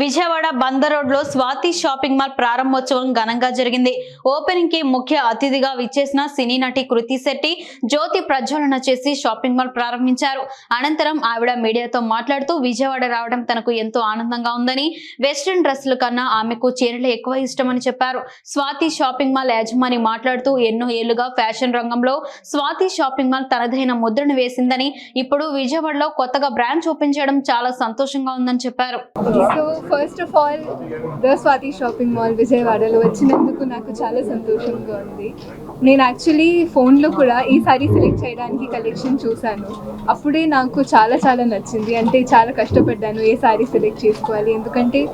విజయవాడ బందర్ రోడ్లో Swathi shopping mall ప్రారంభోత్సవం ఘనంగా జరిగింది. ఓపెనింగ్కి ముఖ్య అతిథిగా విచ్చేసిన సినీ నటి కృతి శెట్టి జ్యోతి ప్రజ్వలన చేసి షాపింగ్ మాల్ ప్రారంభించారు. అనంతరం ఆవిడ మీడియాతో మాట్లాడుతూ విజయవాడ రావడం తనకు ఎంతో ఆనందంగా ఉందని వెస్ట్రన్ డ్రెస్సులు కన్నా ఆమెకు చీరలు ఎక్కువ ఇష్టమని చెప్పారు. స్వాతి షాపింగ్ మాల్ యాజమాని మాట్లాడుతూ ఎన్నో ఏళ్ళుగా ఫ్యాషన్ రంగంలో స్వాతి షాపింగ్ మాల్ తనదైన ముద్రను వేసిందని ఇప్పుడు విజయవాడలో కొత్తగా బ్రాంచ్ ఓపెన్ చేయడం చాలా సంతోషంగా ఉందని చెప్పారు. First of all the Swathi shopping mall విజయవాడలో వచ్చినందుకు నాకు చాలా సంతోషంగా ఉంది. నేను యాక్చువల్లీ ఫోన్లో కూడా ఈ సారీ సెలెక్ట్ చేయడానికి కలెక్షన్ చూశాను. అప్పుడే నాకు చాలా చాలా నచ్చింది. అంటే చాలా కష్టపడ్డాను ఏ సారీ సెలెక్ట్ చేసుకోవాలి. ఎందుకంటే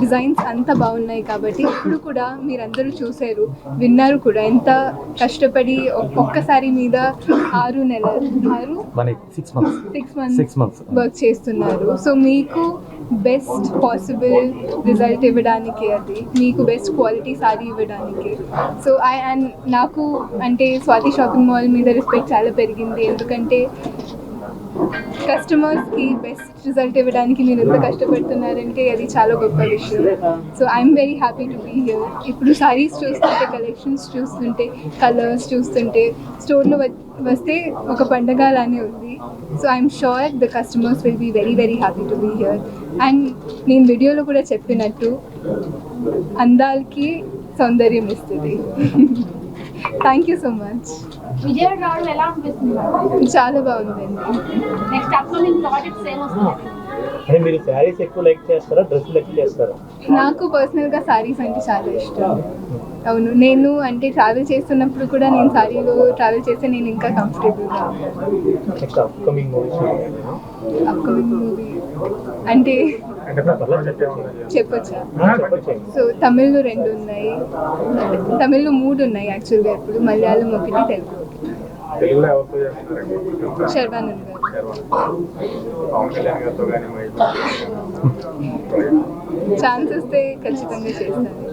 డిజైన్స్ అంత బాగున్నాయి కాబట్టి ఇప్పుడు కూడా మీరందరూ చూసారు విన్నారు కూడా ఎంత కష్టపడి ఒక్- ఒక్కసారి మీద ఆరు నెలలు ఆరు సిక్స్ మంత్స్ వర్క్ చేస్తున్నారు. సో మీకు బెస్ట్ పాసిబుల్ రిజల్ట్ ఇవ్వడానికి అది. మీకు బెస్ట్ క్వాలిటీ సారీ ఇవ్వడానికి. సో ఐ అండ్ నాకు అంటే స్వాతి షాపింగ్ మాల్ మీద రెస్పెక్ట్ చాలా పెరిగింది. ఎందుకంటే కస్టమర్స్కి బెస్ట్ రిజల్ట్ ఇవ్వడానికి మీరు ఎంత కష్టపడుతున్నారంటే అది చాలా గొప్ప విషయం. So I'm very happy to be here ఇప్పుడు సారీస్ చూస్తుంటే కలెక్షన్స్ చూస్తుంటే కలర్స్ చూస్తుంటే స్టోర్లో వస్తే ఒక పండగ లానే ఉంది. So I'm sure the customers will be very very happy to be here and నేను వీడియోలో కూడా చెప్పినట్టు అందాలకి సౌందర్యం ఇస్తుంది. Thank you so much Vijayawada రావడం ఎలా అనిపిస్తుంది? చాలా బాగుందండి. నెక్స్ట్ అప్కమింగ్ ప్రాజెక్ట్స్ ఏమొస్తాయి అంటే మీరు శారీస్ ఎక్కువ లైక్ చేస్తారా? డ్రెస్సులు ఎక్కువ చేస్తారా? నాకు పర్సనల్గా సారీస్ అంటే చాలా ఇష్టం. అవును నేను అంటే ట్రావెల్ చేస్తున్నప్పుడు కూడా నేను సారీలో ట్రావెల్ చేస్తే నేను ఇంకా కంఫర్టబుల్గా next upcoming movies upcoming movie అంటే చెప్పొచ్చా. సో తమిళ్ళో రెండు ఉన్నాయి. తమిళ్ళో మూడు ఉన్నాయి యాక్చువల్గా ఇప్పుడు. మలయాళం ఒకటి తెలుగు శర్వానంద్ గారు. ఛాన్స్ వస్తే ఖచ్చితంగా చేస్తానండి